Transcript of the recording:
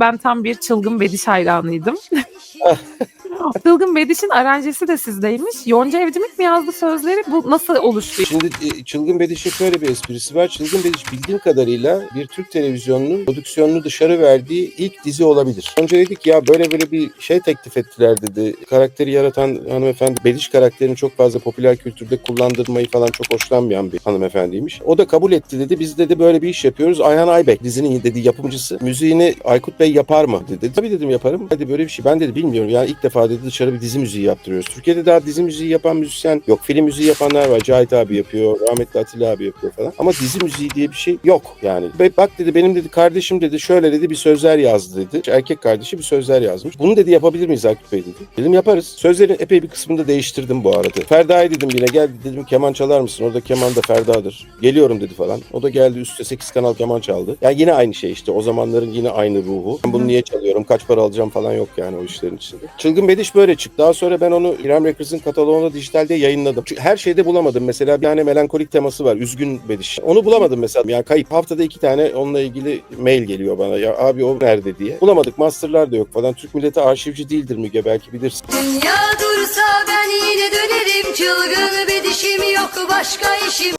Ben tam bir çılgın Bediş hayranıydım. çılgın Bediş'in aranjesi de sizdeymiş. Yonca Evcimik mi yazdı sözleri? Bu nasıl oluştu? Şimdi e, Çılgın Bediş'in şöyle bir esprisi var. Çılgın Bediş bildiğim kadarıyla bir Türk televizyonunun prodüksiyonunu dışarı verdiği ilk dizi olabilir. Önce dedik ya böyle böyle bir şey teklif ettiler dedi. Karakteri yaratan hanımefendi Bediş karakterini çok fazla popüler kültürde kullandırmayı falan çok hoşlanmayan bir hanımefendiymiş. O da kabul etti dedi. Biz dedi böyle bir iş yapıyoruz. Ayhan Aybek dizinin dedi yapımcısı. Müziğini Aykut Bey yapar mı dedi. Tabii dedim yaparım. Hadi böyle bir şey. Ben dedi bilmiyorum. Yani ilk defa dedi dışarı bir dizi müziği yaptırıyoruz. Türkiye'de daha dizi müziği yapan müzisyen yok. Film müziği yapanlar var. Cahit abi yapıyor. Rahmetli Atilla abi yapıyor falan. Ama dizi müziği diye bir şey yok yani. Ve bak dedi benim dedi kardeşim dedi şöyle dedi bir sözler yazdı dedi. Erkek kardeşi bir sözler yazmış. Bunu dedi yapabilir miyiz Aykut Bey dedi. Dedim yaparız. Sözlerin epey bir kısmını da değiştirdim bu arada. Ferda'ya dedim yine gel dedim keman çalar mısın? Orada keman da Ferda'dır. Geliyorum dedi falan. O da geldi üstte 8 kanal keman çaldı. Yani yine aynı şey işte. O zamanların yine aynı ruhu. Ben bunu niye çalıyorum? Kaç para alacağım falan yok yani o işlerin içinde. Çılgın Bediş böyle çıktı. Daha sonra ben onu İrem Records'ın kataloğunda dijitalde yayınladım. Çünkü her şeyde bulamadım. Mesela bir tane melankolik teması var. Üzgün Bediş. Onu bulamadım mesela. Yani kayıp. Haftada iki tane onunla ilgili mail geliyor bana. Ya abi o nerede diye. Bulamadık. Masterlar da yok falan. Türk milleti arşivci değildir Müge belki bilirsin. Dünya dursa ben yine dönerim Çılgın bir dişim yok başka işim